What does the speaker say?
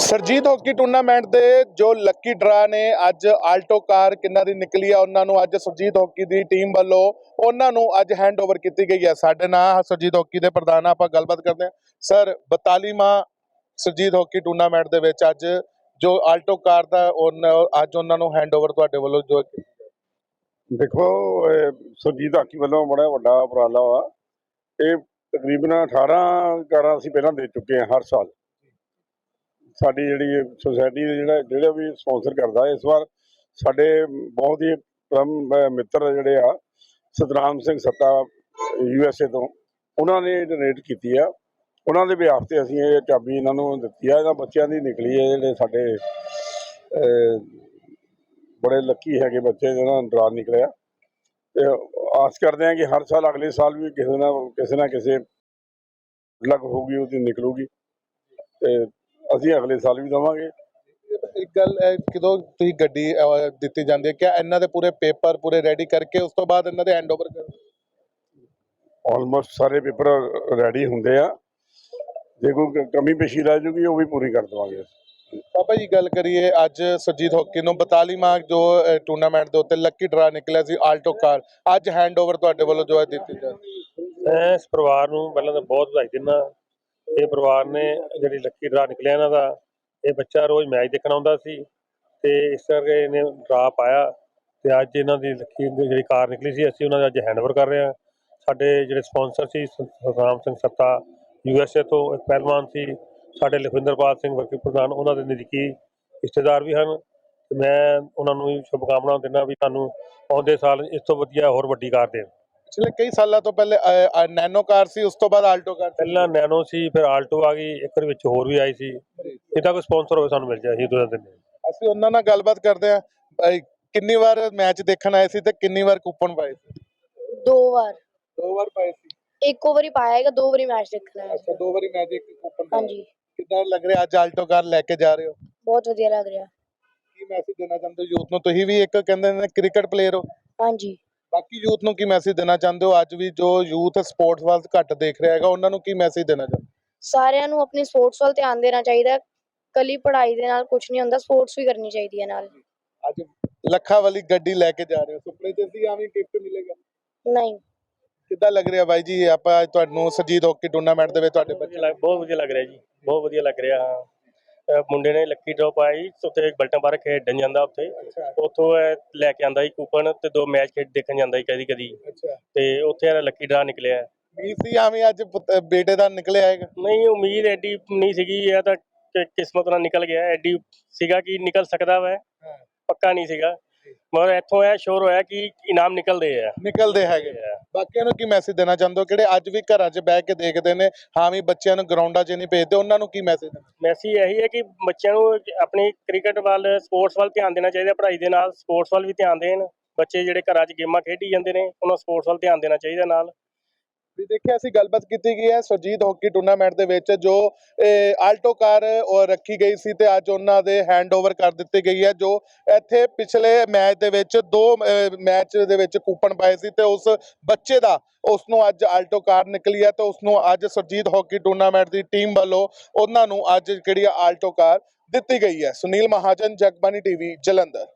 Surjit hockey tournament ਦੇ ਜੋ lucky draw ਨੇ, ਅੱਜ ਆਲਟੋ ਕਾਰ ਕਿੰਨਾ ਦੀ ਨਿਕਲੀ ਆ ਉਹਨਾਂ ਨੂੰ, ਅੱਜ ਸਰਜੀਤ ਹਾਕੀ ਦੀ ਟੀਮ ਵੱਲੋਂ ਉਹਨਾਂ ਨੂੰ ਅੱਜ ਹੈਂਡਓਵਰ ਕੀਤੀ ਗਈ ਹੈ ਸਾਡੇ ਨਾਲ ਸਰਜੀਤ ਹਾਕੀ ਦੇ ਪ੍ਰਧਾਨ ਆਪਾਂ ਗੱਲਬਾਤ ਕਰਦੇ ਹਾਂ। ਸਰ 42ਵਾਂ ਸਰਜੀਤ ਹਾਕੀ ਟੂਰਨਾਮੈਂਟ ਦੇ ਵਿੱਚ ਅੱਜ ਜੋ ਆਲਟੋ ਕਾਰ ਦਾ ਉਹਨਾਂ- ਅੱਜ ਉਹਨਾਂ ਨੂੰ ਹੈਂਡਓਵਰ ਤੁਹਾਡੇ ਵੱਲੋਂ ਜੋ ਦੇਖੋ, ਇਹ ਸੁਰਜੀਤ ਹਾਕੀ ਵੱਲੋਂ ਬੜਾ ਵੱਡਾ ਉਪਰਾਲਾ ਵਾ। ਇਹ ਤਕਰੀਬਨ 18 ਕਾਰਾਂ ਅਸੀਂ ਪਹਿਲਾਂ ਦੇ ਚੁੱਕੇ ਹਾਂ ਹਰ ਸਾਲ। ਸਾਡੀ ਜਿਹੜੀ ਸੁਸਾਇਟੀ ਦੇ ਜਿਹੜਾ ਜਿਹੜਾ ਵੀ ਸਪਾਂਸਰ ਕਰਦਾ ਇਸ ਵਾਰ, ਸਾਡੇ ਬਹੁਤ ਹੀ ਪ੍ਰਮ ਮਿੱਤਰ ਜਿਹੜੇ ਆ, ਸਤਨਾਮ ਸਿੰਘ ਸੱਤਾ ਯੂ ਐਸ ਏ ਤੋਂ, ਉਹਨਾਂ ਨੇ ਡੋਨੇਟ ਕੀਤੀ ਆ। ਉਹਨਾਂ ਦੇ ਵਿਆਹ ਤੇ ਅਸੀਂ ਇਹ ਚਾਬੀ ਇਹਨਾਂ ਨੂੰ ਦਿੱਤੀ ਆ। ਇਹਨਾਂ ਬੱਚਿਆਂ ਦੀ ਨਿਕਲੀ ਹੈ ਜਿਹੜੇ ਸਾਡੇ ਬੜੇ ਲੱਕੀ ਹੈਗੇ ਬੱਚੇ ਜਿਹਨਾਂ ਦਾ ਡਰਾ ਨਿਕਲਿਆ। ਤੇ ਆਸ ਕਰਦੇ ਹਾਂ ਕਿ ਹਰ ਸਾਲ, ਅਗਲੇ ਸਾਲ ਵੀ ਕਿਸੇ ਨਾ ਕਿਸੇ ਨਾ ਕਿਸੇ ਲੱਗ ਹੋਊਗੀ, ਉਹਦੀ ਨਿਕਲੂਗੀ। ਤੇ ਅਸੀਂ ਅਗਲੇ ਸਾਲ ਵੀ ਦਵਾਂਗੇ। ਇੱਕ ਗੱਲ ਹੈ ਕਿਦੋਂ ਤੁਸੀਂ ਗੱਡੀ ਅਹ, ਦਿੱਤੀ ਜਾਂਦੀ ਹੈ? ਕਿ ਇਹਨਾਂ ਦੇ ਪੂਰੇ ਪੇਪਰ ਪੂਰੇ ਰੈਡੀ ਕਰਕੇ ਉਸ ਤੋਂ ਬਾਅਦ ਇਹਨਾਂ ਦੇ ਹੈਂਡਓਵਰ ਕਰ ਆਲਮੋਸਟ ਸਾਰੇ ਪੇਪਰ ਰੈਡੀ ਹੁੰਦੇ ਆ। ਜੇ ਕੋਈ ਕ- ਕਮੀ ਪੇਸ਼ੀ ਰਹਿ ਜੂਗੀ ਉਹ ਵੀ ਪੂਰੀ ਕਰ ਦਵਾਂਗੇ ਪਾਪਾ ਜੀ ਗੱਲ ਕਰੀਏ ਅੱਜ ਸਰਜੀਤ ਹਾਕੀ ਨੂੰ 42ਵਾਂ ਜੋ ਟੂਰਨਾਮੈਂਟ ਦੇ ਉੱਤੇ ਲੱਕੀ ਡਰਾ ਨਿਕਲਿਆ ਸੀ ਆਲਟੋ ਕਾਰ। ਅੱਜ ਹੈਂਡਓਵਰ ਤੁਹਾਡੇ ਵੱਲੋਂ ਜੋ ਹੈ ਦਿੱਤੀ ਜਾਂਦੀ ਮੈਂ ਇਸ ਪਰਿਵਾਰ ਨੂੰ ਪਹਿਲਾਂ ਤਾਂ ਬਹੁਤ ਵਧਾਈ ਦਿੰਦਾ। ਇਹ ਪਰਿਵਾਰ ਨੇ ਜਿਹੜੀ ਲੱਕੀ ਡਰਾ ਨਿਕਲਿਆ ਇਹਨਾਂ ਦਾ, ਇਹ ਬੱਚਾ ਰੋਜ਼ ਮੈਚ ਦੇਖਣ ਆਉਂਦਾ ਸੀ ਤੇ ਇਸ ਕਰਕੇ ਇਹਨੇ ਡਰਾ ਪਾਇਆ ਤੇ ਅੱਜ ਇਹਨਾਂ ਦੀ ਲੱਕੀ ਜਿਹੜੀ ਕਾਰ ਨਿਕਲੀ ਸੀ, ਅਸੀਂ ਉਹਨਾਂ ਦਾ ਅੱਜ ਹੈਂਡਓਵਰ ਕਰ ਰਹੇ ਹਾਂ। ਸਾਡੇ ਜਿਹੜੇ ਸਪਾਂਸਰ ਸੀ ਸਤਨਾਮ ਸਿੰਘ ਸੱਤਾ ਯੂ ਐਸ ਏ ਤੋਂ ਇੱਕ ਪਹਿਲਵਾਨ ਸੀ, ਸਾਡੇ ਲਖਵਿੰਦਰਪਾਲ ਸਿੰਘ ਵਰਕੀ ਪ੍ਰਧਾਨ, ਉਹਨਾਂ ਦੇ ਨਜ਼ਦੀਕੀ ਰਿਸ਼ਤੇਦਾਰ ਵੀ ਹਨ। ਤੇ ਮੈਂ ਉਹਨਾਂ ਨੂੰ ਵੀ ਸ਼ੁਭਕਾਮਨਾਵਾਂ ਦਿੰਦਾ ਵੀ ਤੁਹਾਨੂੰ ਆਉਂਦੇ ਸਾਲ ਇਸ ਤੋਂ ਵਧੀਆ ਹੋਰ ਵੱਡੀ ਕਾਰ ਦੇਣ। ਪਿਛਲੇ ਕਈ ਸਾਲਾਂ ਤੋਂ ਪਹਿਲੇ ਨੈਨੋ ਕਾਰ ਸੀ ਉਸ ਤੋਂ ਬਾਅਦ ਆਲਟੋ ਕਾਰ ਸੀ। ਪਹਿਲਾਂ ਨੈਨੋ ਸੀ ਫਿਰ ਆਲਟੋ ਆ ਗਈ ਇੱਕ ਵਿੱਚ ਹੋਰ ਵੀ ਆਈ ਸੀ। ਇਹ ਤਾਂ ਕੋਈ ਸਪਾਂਸਰ ਹੋਵੇ ਸਾਨੂੰ ਮਿਲ ਜਾਏ ਅਸੀਂ ਦੋ ਦਿਨ ਅਸੀਂ ਉਹਨਾਂ ਨਾਲ ਗੱਲਬਾਤ ਕਰਦੇ ਹਾਂ ਅਹ, ਕਿੰਨੀ ਵਾਰ ਮੈਚ ਦੇਖਣ ਆਏ ਸੀ ਤੇ ਕਿੰਨੀ ਵਾਰ ਕੂਪਨ ਪਾਏ ਸੀ? ਦੋ ਵਾਰ। ਦੋ ਵਾਰ ਪਾਏ ਸੀ? ਇੱਕੋ ਵਾਰੀ ਪਾਇਆ ਹੈਗਾ ਦੋ ਵਾਰੀ ਮੈਚ ਦੇਖਣਾ ਹੈ ਅੱਛਾ ਦੋ ਵਾਰੀ ਮੈਚ ਇੱਕ ਕੂਪਨ ਹਾਂਜੀ। ਕਿੱਦਾਂ ਲੱਗ ਰਿਹਾ ਅੱਜ ਆਲਟੋ ਕਾਰ ਲੈ ਕੇ ਜਾ ਰਹੇ ਹੋ? ਬਹੁਤ ਵਧੀਆ ਲੱਗ ਰਿਹਾ। ਕੀ ਮੈਸੇਜ ਦੇਣਾ ਚਾਹੁੰਦੇ ਹੋ? ਯੂਥ ਨੂੰ ਤੁਸੀਂ ਵੀ ਇੱਕ ਕਹਿੰਦੇ ਨੇ ਕ੍ਰਿਕਟ ਪਲੇਅਰ ਹੋ। ਹਾਂਜੀ। ਬਾਕੀ ਯੂਥ ਨੂੰ ਕੀ ਮੈਸੇਜ ਦੇਣਾ ਚਾਹੁੰਦੇ ਹੋ? ਅੱਜ ਵੀ ਜੋ ਯੂਥ ਸਪੋਰਟਸ ਵੱਲ ਘੱਟ ਦੇਖ ਰਿਹਾ ਹੈਗਾ ਉਹਨਾਂ ਨੂੰ ਕੀ ਮੈਸੇਜ ਦੇਣਾ ਚਾਹੁੰਦੇ ਸਾਰਿਆਂ ਨੂੰ ਆਪਣੀ ਸਪੋਰਟਸ ਵੱਲ ਧਿਆਨ ਦੇਣਾ ਚਾਹੀਦਾ। ਕੱਲੀ ਪੜ੍ਹਾਈ ਦੇ ਨਾਲ ਕੁਝ ਨਹੀਂ ਹੁੰਦਾ ਸਪੋਰਟਸ ਵੀ ਕਰਨੀ ਚਾਹੀਦੀ ਹੈ ਨਾਲ। ਅੱਜ ਲੱਖਾਂ ਵਾਲੀ ਗੱਡੀ ਲੈ ਕੇ ਜਾ ਰਹੇ ਹੋ ਸੁਪਨੇ ਤੇ ਸੀ ਆਵੇਂ ਗਿਫਟ ਮਿਲੇਗਾ? ਨਹੀਂ। ਕਿੱਦਾਂ ਲੱਗ ਰਿਹਾ ਬਾਈ ਜੀ? ਆਪਾਂ ਅੱਜ ਤੁਹਾਨੂੰ ਸਰਜੀਤ ਹਾਕੀ ਟੂਰਨਾਮੈਂਟ ਦੇ ਵਿੱਚ ਤੁਹਾਡੇ ਬਹੁਤ ਬੱਚੇ ਬਹੁਤ ਵਧੀਆ ਲੱਗ ਰਿਹਾ ਜੀ ਬਹੁਤ ਵਧੀਆ ਲੱਗ ਰਿਹਾ। ਅਹ ਮੁੰਡੇ ਨੇ ਲੱਕੀ ਡ੍ਰੌਪ ਆਈ ਉੱਥੇ ਬਲਟਨ ਪਾਰਕ ਖੇਡਣ ਜਾਂਦਾ ਉੱਥੇ। ਉੱਥੋਂ ਇਹ ਲੈ ਕੇ ਆਂਦਾ ਸੀ ਕੂਪਨ ਤੇ ਦੋ ਮੈਚ ਖੇਡ ਦੇਖਣ ਜਾਂਦਾ ਸੀ ਕਦੀ ਕਦੀ। ਅੱਛਾ। ਤੇ ਉੱਥੇ ਇਹਦਾ ਲੱਕੀ ਡਰਾ ਨਿਕਲਿਆ। ਵੀ ਸੀ ਆਵੇਂ ਅੱਜ ਪੁੱਤ- ਬੇਟੇ ਦਾ ਨਿਕਲਿਆ ਹੈਗਾ? ਨਹੀਂ ਉਮੀਦ ਐਡੀ ਨਹੀਂ ਸੀਗੀ ਇਹ ਤਾਂ ਕਿ- ਕਿਸਮਤ ਨਾਲ ਨਿਕਲ ਗਿਆ। ਐਡੀ ਸੀਗਾ ਕਿ ਨਿਕਲ ਸਕਦਾ ਵੈ। ਪੱਕਾ ਨਹੀਂ ਸੀਗਾ। ਮਗਰ ਇੱਥੋਂ ਇਹ ਸ਼ੋਰ ਹੋਇਆ ਕਿ ਇਨਾਮ ਨਿਕਲਦੇ ਆ। ਨਿਕਲਦੇ ਹੈਗੇ। ਬਾਕੀਆਂ ਨੂੰ ਕੀ ਮੈਸੇਜ ਦੇਣਾ ਚਾਹੁੰਦੇ ਹੋ? ਕਿਹੜੇ ਅੱਜ ਵੀ ਘਰਾਂ 'ਚ ਬਹਿ ਕੇ ਦੇਖਦੇ ਨੇ ਹਾਂ ਵੀ ਬੱਚਿਆਂ ਨੂੰ ਗਰਾਊਂਡਾਂ 'ਚ ਨਹੀਂ ਭੇਜਦੇ ਉਹਨਾਂ ਨੂੰ ਕੀ ਮੈਸੇਜ ਦੇਣਾ? ਮੈਸੇਜ ਇਹੀ ਹੈ ਕਿ ਬੱਚਿਆਂ ਨੂੰ ਆਪਣੀ ਕ੍ਰਿਕਟ ਵੱਲ ਸਪੋਰਟਸ ਵੱਲ ਧਿਆਨ ਦੇਣਾ ਚਾਹੀਦਾ ਪੜ੍ਹਾਈ ਦੇ ਨਾਲ ਸਪੋਰਟਸ ਵੱਲ ਵੀ ਧਿਆਨ ਦੇਣ। ਬੱਚੇ ਜਿਹੜੇ ਘਰਾਂ 'ਚ ਗੇਮਾਂ ਖੇਡੀ ਜਾਂਦੇ ਨੇ ਉਹਨਾਂ ਸਪੋਰਟਸ ਵੱਲ ਧਿਆਨ ਦੇਣਾ ਚਾਹੀਦਾ ਨਾਲ। ਵੀ ਦੇਖਿਆ ਅਸੀਂ ਗੱਲਬਾਤ ਕੀਤੀ ਗਈ ਹੈ ਸੁਰਜੀਤ ਹਾਕੀ ਟੂਰਨਾਮੈਂਟ ਦੇ ਵਿੱਚ ਜੋ ਇਹ, ਆਲਟੋ ਕਾਰ ਰੱਖੀ ਗਈ ਸੀ ਤੇ ਅੱਜ ਉਹਨਾਂ ਦੇ ਹੈਂਡਓਵਰ ਕਰ ਦਿੱਤੀ ਗਈ ਹੈ ਜੋ ਇੱਥੇ ਪਿਛਲੇ ਮੈਚ ਦੇ ਵਿੱਚ ਦੋ ਮੈਚ ਦੇ ਵਿੱਚ ਕੂਪਨ ਪਾਏ ਸੀ ਤੇ ਉਸ ਬੱਚੇ ਦਾ ਉਸ ਨੂੰ ਅੱਜ ਆਲਟੋ ਕਾਰ ਨਿਕਲੀ ਹੈ ਤੇ ਉਸ ਨੂੰ ਅੱਜ ਸੁਰਜੀਤ ਹਾਕੀ ਟੂਰਨਾਮੈਂਟ ਦੀ ਟੀਮ ਵੱਲੋਂ ਉਹਨਾਂ ਨੂੰ ਅੱਜ ਜਿਹੜੀ ਆਲਟੋ ਕਾਰ ਦਿੱਤੀ ਗਈ ਹੈ। ਸੁਨੀਲ ਮਹਾਜਨ ਜਗਬਾਨੀ ਟੀਵੀ ਜਲੰਧਰ।